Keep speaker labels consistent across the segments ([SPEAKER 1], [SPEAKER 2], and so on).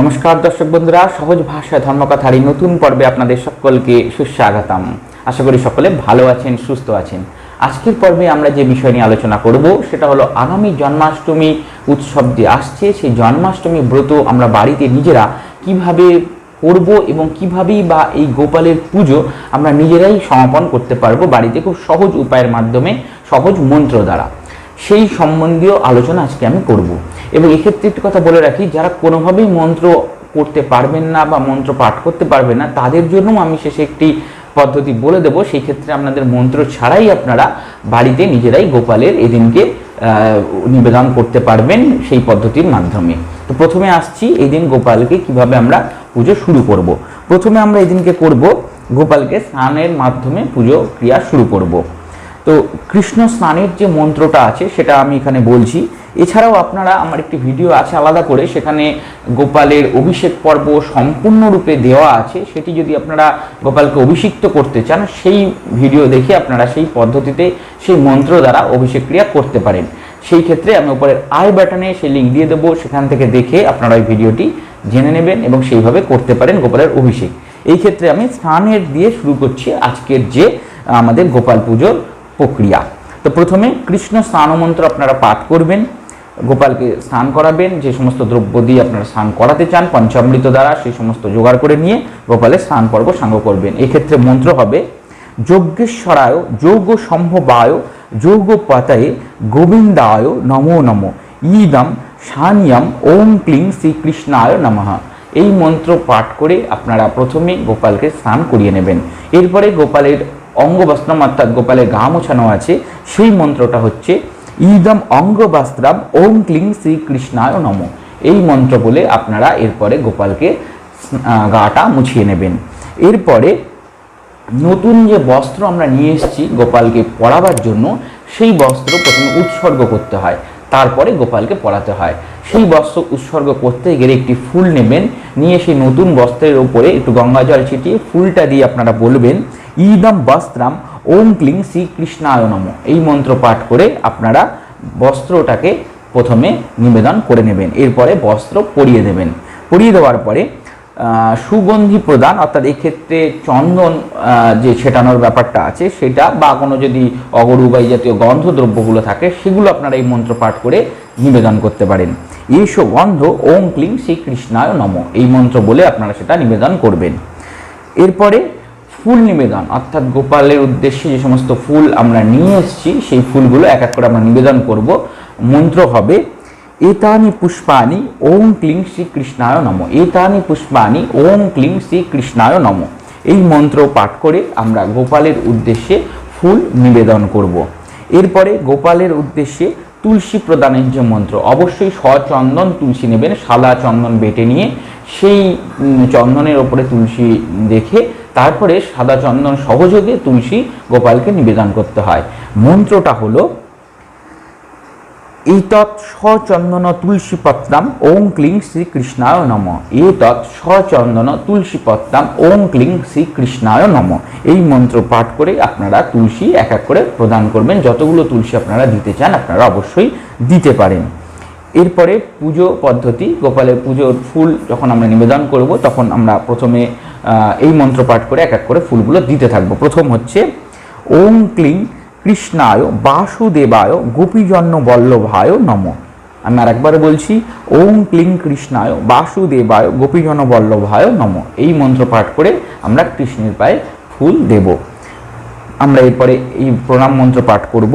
[SPEAKER 1] নমস্কার দর্শক বন্ধুরা সহজ ভাষায় ধর্মকথার এই নতুন পর্বে আপনাদের সকলকে সুস্বাগতম আশা করি সকলে ভালো আছেন সুস্থ আছেন আজকের পর্বে আমরা যে বিষয় নিয়ে আলোচনা করব সেটা হলো আগামী জন্মাষ্টমী উৎসব যে আসছে সেই জন্মাষ্টমী ব্রত আমরা বাড়িতে নিজেরা কিভাবে করব এবং কিভাবেই বা এই গোপালের পুজো আমরা নিজেরাই সমাপন করতে পারবো বাড়িতে খুব সহজ উপায়ের মাধ্যমে সহজ মন্ত্র দ্বারা সেই সম্বন্ধীয় আলোচনা আজকে আমি করব এবং এক্ষেত্রে একটি কথা বলে রাখি যারা কোনোভাবেই মন্ত্র করতে পারবেন না বা মন্ত্র পাঠ করতে পারবেন না তাদের জন্য আমি শেষে একটি পদ্ধতি বলে দেবো সেই ক্ষেত্রে আপনাদের মন্ত্র ছাড়াই আপনারা বাড়িতে নিজেরাই গোপালের এদিনকে নিবেদন করতে পারবেন সেই পদ্ধতির মাধ্যমে তো প্রথমে আসছি এদিন গোপালকে কিভাবে আমরা পুজো শুরু করব। প্রথমে আমরা এদিনকে করব গোপালকে স্নানের মাধ্যমে পুজো ক্রিয়া শুরু করব। তো কৃষ্ণ স্নানের যে মন্ত্রটা আছে সেটা আমি এখানে বলছি এছাড়াও আপনারা আমার একটি ভিডিও আছে আলাদা করে সেখানে গোপালের অভিষেক পর্ব সম্পূর্ণরূপে দেওয়া আছে সেটি যদি আপনারা গোপালকে অভিষিক্ত করতে চান সেই ভিডিও দেখে আপনারা সেই পদ্ধতিতে সেই মন্ত্র দ্বারা অভিষেক ক্রিয়া করতে পারেন সেই ক্ষেত্রে আমি উপরের আই বাটনে সেই লিঙ্ক দিয়ে দেবো সেখান থেকে দেখে আপনারা ওই ভিডিওটি জেনে নেবেন এবং সেইভাবে করতে পারেন গোপালের অভিষেক এই ক্ষেত্রে আমি স্নানের দিয়ে শুরু করছি আজকের যে আমাদের গোপাল পুজোর প্রক্রিয়া তো প্রথমে কৃষ্ণ স্নানমন্ত্র আপনারা পাঠ করবেন গোপালকে স্নান করাবেন যে সমস্ত দ্রব্য দিয়ে আপনারা স্নান করাতে চান পঞ্চামৃত দ্বারা সেই সমস্ত জোগাড় করে নিয়ে গোপালের স্নান পর্ব সাঙ্গ করবেন এক্ষেত্রে মন্ত্র হবে যজ্ঞেশ্বরায় যোগ সম্ভবায় যোগ পাতায় গোবিন্দায় নমো নম ইদম সানিয়াম ওম ক্লিং শ্রীকৃষ্ণায় নমহা এই মন্ত্র পাঠ করে আপনারা প্রথমে গোপালকে স্নান করিয়ে নেবেন এরপরে গোপালের অঙ্গবস্ত্রম অর্থাৎ গোপালের ঘা মোছানো আছে সেই মন্ত্রটা হচ্ছে ইদম অঙ্গবস্ত্রাম ওম ক্লিং শ্রীকৃষ্ণায় নম এই মন্ত্র বলে আপনারা এরপরে গোপালকে গাটা মুছিয়ে নেবেন এরপরে নতুন যে বস্ত্র আমরা নিয়ে এসেছি গোপালকে পরাবার জন্য সেই বস্ত্র প্রথমে উৎসর্গ করতে হয় তারপরে গোপালকে পড়াতে হয় সেই বস্ত্র উৎসর্গ করতে গেলে একটি ফুল নেবেন নিয়ে সেই নতুন বস্ত্রের ওপরে একটু গঙ্গা জল ছিটিয়ে ফুলটা দিয়ে আপনারা বলবেন ইদম বস্ত্রাম ওম ক্লিং শ্রীকৃষ্ণায়নম এই মন্ত্র পাঠ করে আপনারা বস্ত্রটাকে প্রথমে নিবেদন করে নেবেন এরপরে বস্ত্র পরিয়ে দেবেন পরিয়ে দেওয়ার পরে সুগন্ধি প্রদান অর্থাৎ এক্ষেত্রে চন্দন যে ছেটানোর ব্যাপারটা আছে সেটা বা কোনো যদি অগরু বা জাতীয় গন্ধদ্রব্যগুলো থাকে সেগুলো আপনারা এই মন্ত্র পাঠ করে নিবেদন করতে পারেন ঈশ গন্ধ ওং ক্লিং শ্রীকৃষ্ণায় নম এই মন্ত্র বলে আপনারা সেটা নিবেদন করবেন এরপরে ফুল নিবেদন অর্থাৎ গোপালের উদ্দেশ্যে যে সমস্ত ফুল আমরা নিয়ে এসেছি সেই ফুলগুলো এক এক করে আমরা নিবেদন করব মন্ত্র হবে এতানি পুষ্পানি ওম ক্লিং শ্রীকৃষ্ণায় নম এতানি পুষ্পানি ওম ক্লিং শ্রীকৃষ্ণায় নম এই মন্ত্র পাঠ করে আমরা গোপালের উদ্দেশ্যে ফুল নিবেদন করব। এরপরে গোপালের উদ্দেশ্যে তুলসী প্রদানের যে মন্ত্র অবশ্যই সচন্দন তুলসী নেবেন সাদা চন্দন বেটে নিয়ে সেই চন্দনের ওপরে তুলসী দেখে তারপরে সাদা চন্দন সহযোগে তুলসী গোপালকে নিবেদন করতে হয় মন্ত্রটা হলো এতৎ সচন্দন পত্রাম ওং ক্লিং শ্রীকৃষ্ণায় নম এতৎ সচন্দন পত্রাম ওং ক্লিং শ্রীকৃষ্ণায় নম এই মন্ত্র পাঠ করে আপনারা তুলসী এক এক করে প্রদান করবেন যতগুলো তুলসী আপনারা দিতে চান আপনারা অবশ্যই দিতে পারেন এরপরে পুজো পদ্ধতি গোপালের পুজোর ফুল যখন আমরা নিবেদন করব তখন আমরা প্রথমে এই মন্ত্র পাঠ করে এক এক করে ফুলগুলো দিতে থাকবো প্রথম হচ্ছে ওং ক্লিং কৃষ্ণায় বাসুদেবায় গোপীজন্য বল্লভায় নম আমি আর একবার বলছি ওম ক্লিং কৃষ্ণায় বাসুদেবায় গোপীজন বল্লভায় নম এই মন্ত্র পাঠ করে আমরা কৃষ্ণের পায়ে ফুল দেব আমরা এরপরে এই প্রণাম মন্ত্র পাঠ করব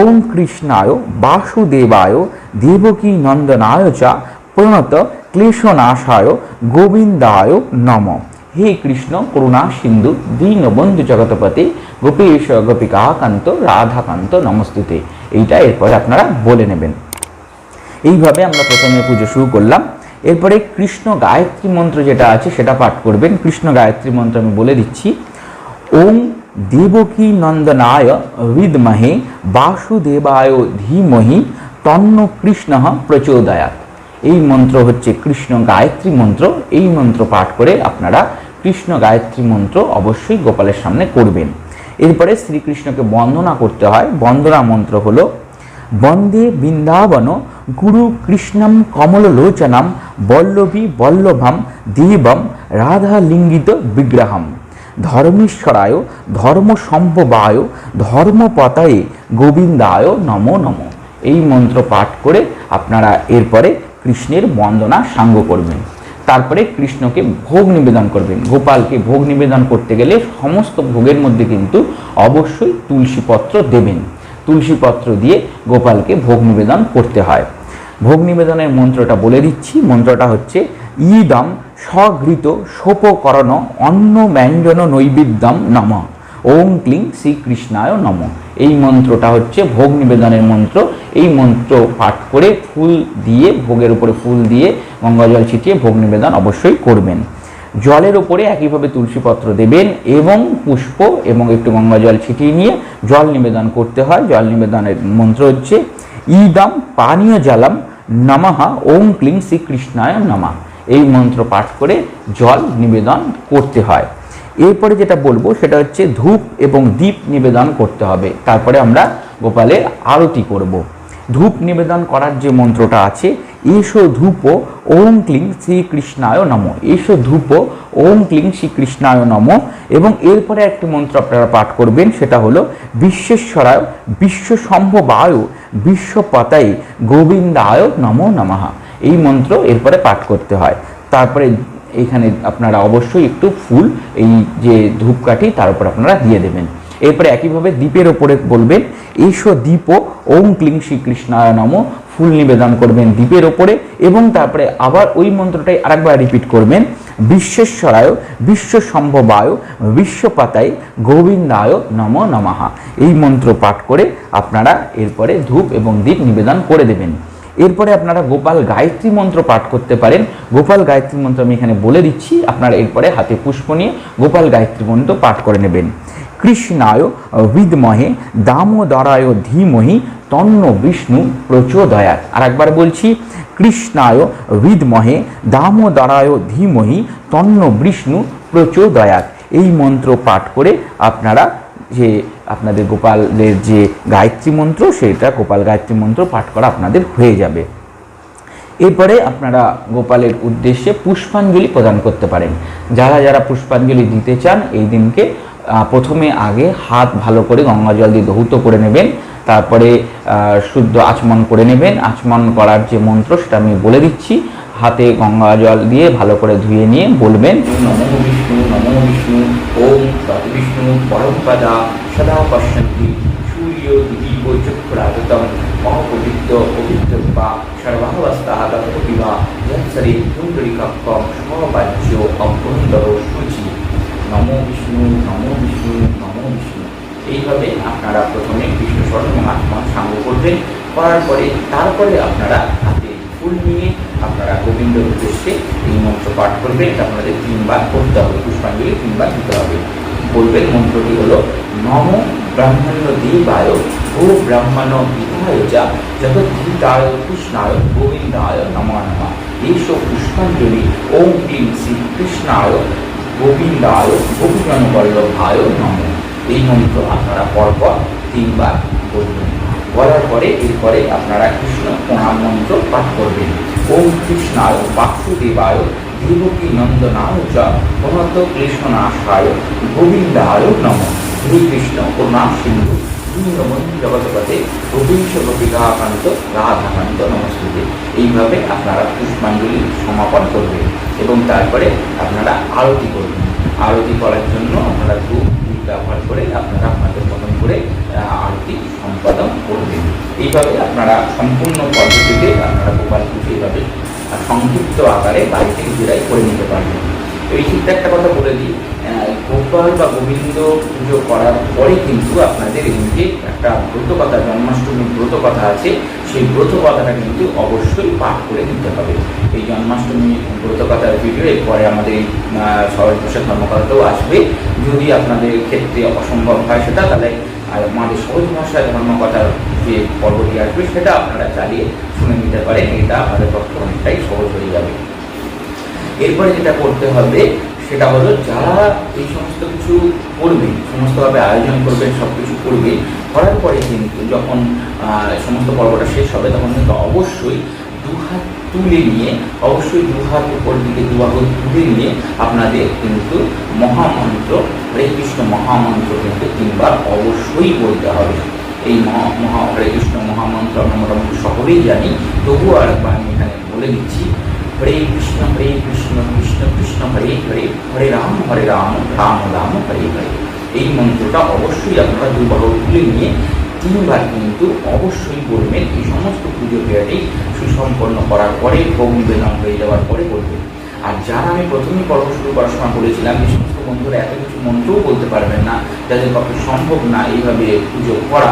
[SPEAKER 1] ওম কৃষ্ণায় বাসুদেবায় দেবকী নন্দনায় চা প্রণত ক্লেশনাশায় গোবিন্দায় নম হে কৃষ্ণ করুণা সিন্ধু দীনবন্ধু জগতপতি গোপীশ গোপিকা কান্ত রাধাকান্ত নমস্তুতে এইটা এরপরে আপনারা বলে নেবেন এইভাবে আমরা প্রথমে পুজো শুরু করলাম এরপরে কৃষ্ণ গায়ত্রী মন্ত্র যেটা আছে সেটা পাঠ করবেন কৃষ্ণ গায়ত্রী মন্ত্র আমি বলে দিচ্ছি ওম দেবকী নন্দনায় বিদমহে বাসুদেবায় ধীমহি তন্ন কৃষ্ণ প্রচোদয়াত এই মন্ত্র হচ্ছে কৃষ্ণ গায়ত্রী মন্ত্র এই মন্ত্র পাঠ করে আপনারা কৃষ্ণ গায়ত্রী মন্ত্র অবশ্যই গোপালের সামনে করবেন এরপরে শ্রীকৃষ্ণকে বন্দনা করতে হয় বন্দনা মন্ত্র হল বন্দে বৃন্দাবন গুরু কৃষ্ণম লোচনাম বল্লভী বল্লভাম দেবম রাধা লিঙ্গিত বিগ্রহম ধর্মেশ্বরায় ধর্ম সম্ভবায় ধর্মপতায় গোবিন্দায় নম নম এই মন্ত্র পাঠ করে আপনারা এরপরে কৃষ্ণের বন্দনা সাঙ্গ করবেন তারপরে কৃষ্ণকে ভোগ নিবেদন করবেন গোপালকে ভোগ নিবেদন করতে গেলে সমস্ত ভোগের মধ্যে কিন্তু অবশ্যই তুলসীপত্র দেবেন তুলসীপত্র দিয়ে গোপালকে ভোগ নিবেদন করতে হয় ভোগ নিবেদনের মন্ত্রটা বলে দিচ্ছি মন্ত্রটা হচ্ছে ইদম স্বঘৃত সোপকরণ অন্ন ব্যঞ্জন নৈবিদ্যম নম ওং ক্লিং শ্রীকৃষ্ণায় নম এই মন্ত্রটা হচ্ছে ভোগ নিবেদনের মন্ত্র এই মন্ত্র পাঠ করে ফুল দিয়ে ভোগের উপরে ফুল দিয়ে গঙ্গাজল ছিটিয়ে ভোগ নিবেদন অবশ্যই করবেন জলের উপরে একইভাবে তুলসীপত্র দেবেন এবং পুষ্প এবং একটু গঙ্গাজল ছিটিয়ে নিয়ে জল নিবেদন করতে হয় জল নিবেদনের মন্ত্র হচ্ছে ইদম পানীয় জালম নমাহা ওম ক্লিং শ্রীকৃষ্ণায় নমা এই মন্ত্র পাঠ করে জল নিবেদন করতে হয় এরপরে যেটা বলবো সেটা হচ্ছে ধূপ এবং দীপ নিবেদন করতে হবে তারপরে আমরা গোপালের আরতি করব। ধূপ নিবেদন করার যে মন্ত্রটা আছে এস ধূপ ওম ক্লিং শ্রীকৃষ্ণায় নম এস ধূপ ওম ক্লিং শ্রীকৃষ্ণায় নম এবং এরপরে একটি মন্ত্র আপনারা পাঠ করবেন সেটা হলো বিশ্বেশ্বরায় বিশ্ব সম্ভবায় বিশ্বপাতায় গোবিন্দায় নম নমাহা এই মন্ত্র এরপরে পাঠ করতে হয় তারপরে এখানে আপনারা অবশ্যই একটু ফুল এই যে ধূপকাঠি তার উপর আপনারা দিয়ে দেবেন এরপরে একইভাবে দ্বীপের ওপরে বলবেন এসো দ্বীপ ওম ক্লিং শ্রীকৃষ্ণায় নম ফুল নিবেদন করবেন দ্বীপের ওপরে এবং তারপরে আবার ওই মন্ত্রটাই আরেকবার রিপিট করবেন বিশ্বেশ্বরায় বিশ্ব সম্ভবায় বিশ্বপাতায় গোবিন্দায় নম নমাহা এই মন্ত্র পাঠ করে আপনারা এরপরে ধূপ এবং দ্বীপ নিবেদন করে দেবেন এরপরে আপনারা গোপাল গায়ত্রী মন্ত্র পাঠ করতে পারেন গোপাল গায়ত্রী মন্ত্র আমি এখানে বলে দিচ্ছি আপনারা এরপরে হাতে পুষ্প নিয়ে গোপাল গায়ত্রী মন্ত্র পাঠ করে নেবেন কৃষ্ণায় বিদমহে দামোদরায় ধীমহি তন্ন বিষ্ণু প্রচোদয়াত আর একবার বলছি কৃষ্ণায় বিদমহে দামোদরায় ধীমহি তন্ন বিষ্ণু প্রচোদয়াত এই মন্ত্র পাঠ করে আপনারা যে আপনাদের গোপালের যে গায়ত্রী মন্ত্র সেটা গোপাল গায়ত্রী মন্ত্র পাঠ করা আপনাদের হয়ে যাবে এরপরে আপনারা গোপালের উদ্দেশ্যে পুষ্পাঞ্জলি প্রদান করতে পারেন যারা যারা পুষ্পাঞ্জলি দিতে চান এই দিনকে প্রথমে আগে হাত ভালো করে
[SPEAKER 2] গঙ্গা জল দিয়ে ধৌত করে নেবেন তারপরে শুদ্ধ আচমন করে নেবেন আচমন করার যে মন্ত্র সেটা আমি বলে দিচ্ছি হাতে গঙ্গা জল দিয়ে ভালো করে ধুয়ে নিয়ে বলবেন নমো বিষ্ণু বা নম বিষ্ণু নম বিষ্ণু নম বিষ্ণু এইভাবে আপনারা প্রথমে কৃষ্ণ স্বর্ণ মহাত্মা সাঙ্গ করবেন করার পরে তারপরে আপনারা হাতে ফুল নিয়ে আপনারা গোবিন্দ উদ্দেশ্যে এই মন্ত্র পাঠ করবেন এটা আপনাদের তিনবার করতে হবে পুষ্পাঞ্জলি তিনবার দিতে হবে বলবেন মন্ত্রটি হলো নম ব্রাহ্মণ্য দেবায় ও ব্রাহ্মণ বিধায় যা ধীতায় কৃষ্ণায় গোবিন্দায় নমা নমা এইসব পুষ্পাঞ্জলি ওম ক্লিম শ্রী কৃষ্ণায় গোবিন্দায় গোপীজন বল্লভায় নম এই মন্ত্র আপনারা পরপর তিনবার বলবেন বলার পরে এরপরে আপনারা কৃষ্ণ প্রণাম মন্ত্র পাঠ করবেন ওম কৃষ্ণায় বাসুদেবায় ধ্রুবকী নন্দনায় চ প্রণত কৃষ্ণনাশায় গোবিন্দায় নম হে কৃষ্ণ করুণা সিন্ধু জগৎপথে গোবিন্দ গোপিকাকান্ত রাধাকান্ত নমস্তুতে এইভাবে আপনারা পুষ্পাঞ্জলি সমাপন করবেন এবং তারপরে আপনারা আরতি করবেন আরতি করার জন্য আপনারা ধূপ ব্যবহার করে আপনারা আপনাদের মতন করে আরতি সম্পাদন করবেন এইভাবে আপনারা সম্পূর্ণ পদ্ধতিতে আপনারা গোপাল পুজো এইভাবে সংযুক্ত আকারে বাড়িতে থেকে করে নিতে পারবেন এই ঠিক একটা কথা বলে দিই গোপাল বা গোবিন্দ পুজো করার পরে কিন্তু আপনাদের এই যে একটা ব্রত কথা জন্মাষ্টমীর ব্রত কথা আছে সেই ব্রত কথাটা কিন্তু অবশ্যই পাঠ করে নিতে হবে এই জন্মাষ্টমী ব্রত কথার ভিডিও এরপরে আমাদের এই সবাই প্রসাদ আসবে যদি আপনাদের ক্ষেত্রে অসম্ভব হয় সেটা তাহলে আর আমাদের সহজ ভাষায় ধর্মকথার যে পর্বটি আসবে সেটা আপনারা চালিয়ে শুনে নিতে পারেন এটা আপনাদের পক্ষে অনেকটাই সহজ হয়ে যাবে এরপরে যেটা করতে হবে সেটা হলো যারা এই সমস্ত কিছু করবেন সমস্তভাবে আয়োজন করবেন সব কিছু করবে করার পরে কিন্তু যখন সমস্ত পর্বটা শেষ হবে তখন কিন্তু অবশ্যই দু হাত তুলে নিয়ে অবশ্যই দু হাত উপর দিকে দু হাত তুলে নিয়ে আপনাদের কিন্তু মহামন্ত্র হরে কৃষ্ণ মহামন্ত্র কিন্তু তিনবার অবশ্যই বলতে হবে এই মহা হরে কৃষ্ণ মহামন্ত্র আমরা মোটামুটি সকলেই জানি তবুও আরেকবার আমি এখানে বলে দিচ্ছি হরে কৃষ্ণ হরে কৃষ্ণ কৃষ্ণ কৃষ্ণ হরে হরে হরে রাম হরে রাম রাম রাম হরে হরে এই মন্ত্রটা অবশ্যই আপনারা দুবার তুলে নিয়ে তিনবার কিন্তু অবশ্যই বলবেন এই সমস্ত পুজো ক্রিয়াটি সুসম্পন্ন করার পরে ভোগ নিবেদন হয়ে যাওয়ার পরে বলবেন আর যারা আমি প্রথমেই পর্ব শুরু পড়াশোনা করেছিলাম এই সমস্ত বন্ধুরা এত কিছু মন্ত্রও বলতে পারবেন না যাদের পক্ষে সম্ভব না এইভাবে পুজো করা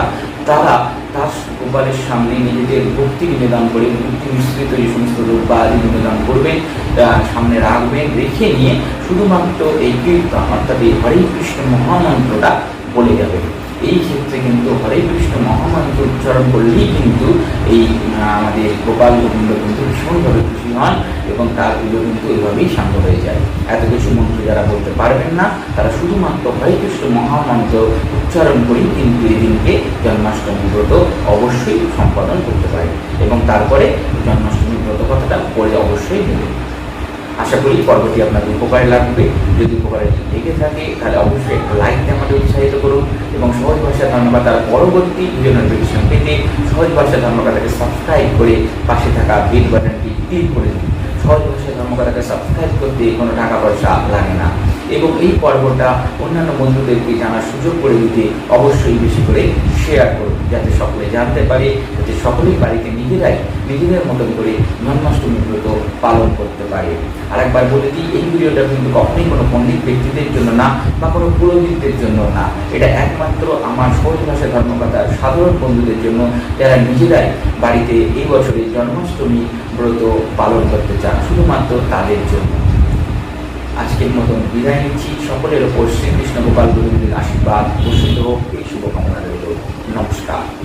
[SPEAKER 2] তারা তার ভগবানের সামনে নিজেদের ভক্তি নিবেদন করে ভক্তি মিশ্রিত যে সমস্ত দ্রব্য আদি নিবেদন করবেন সামনে রাখবেন রেখে নিয়ে শুধুমাত্র এই কীর্তন অর্থাৎ এই হরে কৃষ্ণ মহামন্ত্রটা বলে যাবেন এই ক্ষেত্রে কিন্তু হরে কৃষ্ণ মহামন্ত্র উচ্চারণ করলেই কিন্তু এই আমাদের গোপাল গোবিন্দ কিন্তু ভীষণভাবে খুশি হন এবং তার পুজো কিন্তু এইভাবেই শান্ত হয়ে যায় এত কিছু মন্ত্র যারা বলতে পারবেন না তারা শুধুমাত্র হরে কৃষ্ণ মহামন্ত্র উচ্চারণ করেই কিন্তু এই দিনকে জন্মাষ্টমী ব্রত অবশ্যই সম্পাদন করতে পারে এবং তারপরে জন্মাষ্টমী ব্রত কথাটা পরে অবশ্যই দেবে আশা করি পর্বটি আপনাদের উপকারে লাগবে যদি উপকারে লেগে থাকে তাহলে অবশ্যই একটা লাইক দিয়ে আমাদের উৎসাহিত করুন এবং সহজ ভাষা ধন্যবাদ তার পরবর্তী ভিডিও নোটিফিকেশন পেতে সহজ ভাষা ধর্মকাতাকে সাবস্ক্রাইব করে পাশে থাকা বিল বাটনটি ক্লিক করে দিন সহজ ভাষা ধর্মকাতাকে সাবস্ক্রাইব করতে কোনো টাকা পয়সা লাগে না এবং এই পর্বটা অন্যান্য বন্ধুদেরকে জানার সুযোগ করে দিতে অবশ্যই বেশি করে শেয়ার করুন যাতে সকলে জানতে পারে যাতে সকলেই বাড়িতে নিজেরাই নিজেদের মতন করে জন্মাষ্টমী ব্রত পালন করতে পারে আর একবার বলে দিই এই ভিডিওটা কিন্তু কখনোই কোনো পণ্ডিত ব্যক্তিদের জন্য না বা কোনো পুরোহিতদের জন্য না এটা একমাত্র আমার সহজ ভাষা ধর্মকথা সাধারণ বন্ধুদের জন্য যারা নিজেরাই বাড়িতে এই বছরে জন্মাষ্টমী ব্রত পালন করতে চান শুধুমাত্র তাদের জন্য আজকের মতন বিদায় নিচ্ছি সকলের ওপর শ্রীকৃষ্ণ গোপাল গোবিন্দের আশীর্বাদ প্রসিদ্ধ হোক এই শুভকামনা রইল নমস্কার